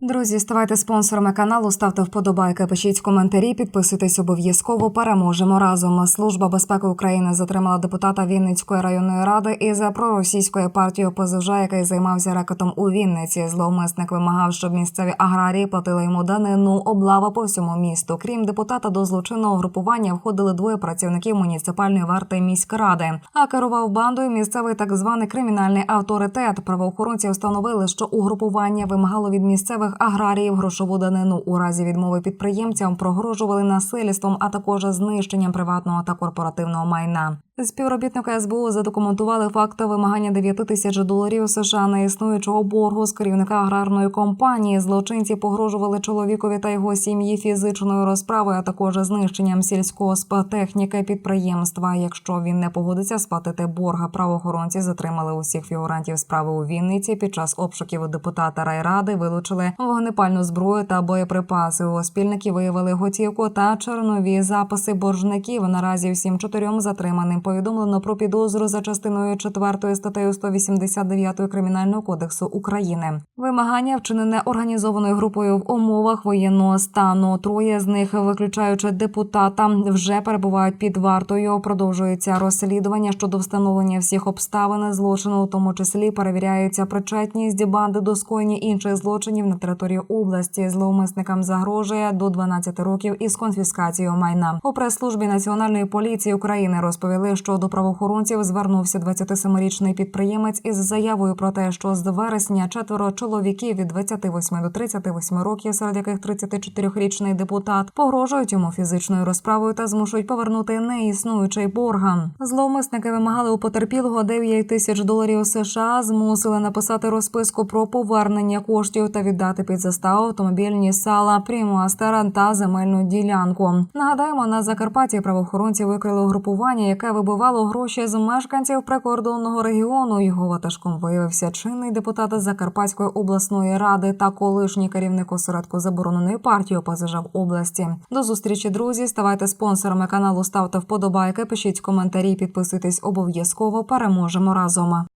Друзі, ставайте спонсорами каналу, ставте вподобайки, пишіть коментарі, підписуйтесь обов'язково. Переможемо разом. Служба безпеки України затримала депутата Вінницької районної ради із проросійської партії ОПЗЖ, який займався рекетом у Вінниці. Зловмисник вимагав, щоб місцеві аграрії платили йому данину облава по всьому місту. Крім депутата, до злочинного групування входили двоє працівників муніципальної варти міськради. А керував бандою місцевий так званий кримінальний авторитет. Правоохоронці встановили, що угрупування вимагало від місцевих аграріїв грошову данину. У разі відмови підприємцям прогрожували насильством, а також знищенням приватного та корпоративного майна. Співробітники СБУ задокументували факти вимагання 9 тисяч доларів США на існуючого боргу з керівника аграрної компанії. Злочинці погрожували чоловікові та його сім'ї фізичною розправою, а також знищенням сільського спецтехніки підприємства. Якщо він не погодиться сплатити борга, правоохоронці затримали усіх фігурантів справи у Вінниці. Під час обшуків депутата райради вилучили вогнепальну зброю та боєприпаси. У спільники виявили готівку та чернові записи боржників. Наразі всім чотирьом затриманим повідомлено про підозру за частиною 4 статтею 189 кримінального кодексу України. Вимагання вчинене організованою групою в умовах воєнного стану. Троє з них, виключаючи депутата, вже перебувають під вартою. Продовжується розслідування щодо встановлення всіх обставин злочину, у тому числі перевіряється причетність банди до скоєння інших злочинів на території області. Зловмисникам загрожує до 12 років із конфіскацією майна. У прес-службі Національної поліції України розповіли, що до правоохоронців звернувся 27-річний підприємець із заявою про те, що з вересня четверо чоловіків від 28 до 38 років, серед яких 34-річний депутат, погрожують йому фізичною розправою та змушують повернути неіснуючий борган. Зловмисники вимагали у потерпілого 9 тисяч доларів США, змусили написати розписку про повернення коштів та віддати під заставу автомобільні сала, Прімуастера та земельну ділянку. Нагадаємо, на Закарпатті правоохоронці викрили угрупування, яке вибивало гроші з мешканців прикордонного регіону. Його ватажком виявився чинний депутат Закарпатської обласної ради та колишній керівник осередку забороненої партії ОПЗЖ в області. До зустрічі, друзі. Ставайте спонсорами каналу, ставте вподобайки, пишіть коментарі, підписуйтесь обов'язково. Переможемо разом.